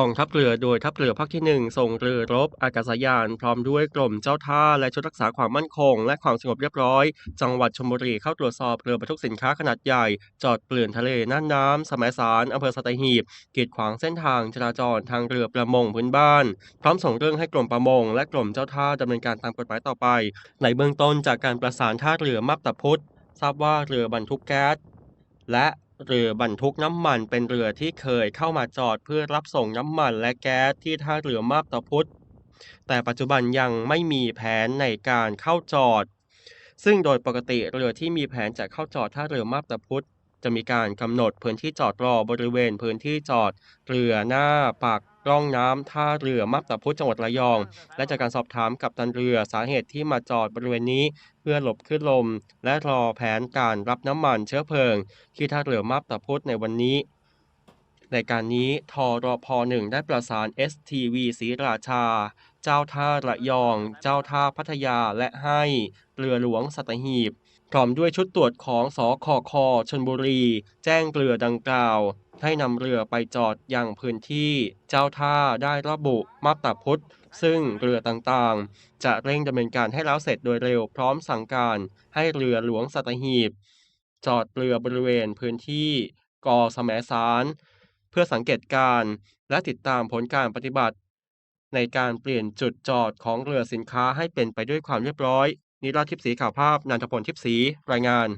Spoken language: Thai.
กองทัพเรือโดยทัพเรือภาคที่ 1 ส่งเรือรบอากาศยาน พร้อมด้วยกรมเจ้าท่า และชุดรักษาความมั่นคง และความสงบเรียบร้อย จังหวัดชลบุรีเข้าตรวจสอบเรือบรรทุกสินค้าขนาดใหญ่ จอดเกลื่อนทะเลน่านน้ำสมัยสารอำเภอสัตหีบกีดขวางเส้นทางจราจรทางเรือประมงพื้นบ้าน พร้อมส่งเรื่องให้กรมประมง และกรมเจ้าท่าดำเนินการตามกฎหมายต่อไปในเบื้องต้นจากการประสานท่าเรือมาบตาพุธทราบว่าเรือบรรทุกแก๊สและ เรือบรรทุกน้ำมันเป็นเรือที่เคยเข้ามาจอดเพื่อรับส่งน้ำมันและแก๊สที่ท่าเรือมาบตาพุธแต่ปัจจุบันยังไม่มีแผนในการเข้าจอด ซึ่งโดยปกติเรือที่มีแผนจะเข้าจอดท่าเรือมาบตาพุธจะมีการกำหนดพื้นที่จอดรอบริเวณพื้นที่จอดเรือหน้าปาก ร่องน้ำท่าเรือมาบตาพุธจังหวัดระยอง และจากการสอบถามกับตันเรือสาเหตุที่มาจอดบริเวณนี้ เพื่อหลบขึ้นลม และรอแผนการรับน้ำมันเชื้อเพลิง ที่ท่าเรือมาบตาพุธในวันนี้ในการนี้ทอรอพหนึ่งได้ประสาน STV ศรีราชา เจ้าท่าระยอง เจ้าท่าพัทยาและให้เรือหลวงสัตหีบพร้อมด้วยชุดตรวจของสอคอคอชนบุรี แจ้งเรือดังกล่าว ให้นำเรือไปจอดอยังพื้นที่เจ้าท่าได้ระบุมาบตาพุทธ ซึ่งเรือต่างๆ จะเร่งดำเนินการให้แล้วเสร็จโดยเร็วพร้อมสั่งการให้เรือหลวงสัตหีบ จอดเรือบริเวณพื้นที่กอสมสาร เพื่อสังเกตการและติดตามผลการปฏิบัติ ในการเปลี่ยนจุดจอดของเรือสินค้าให้เป็นไปด้วยความเรียบร้อย นิราทิพย์ศรีข่าวภาพนันทพลทิพย์ศรีรายงาน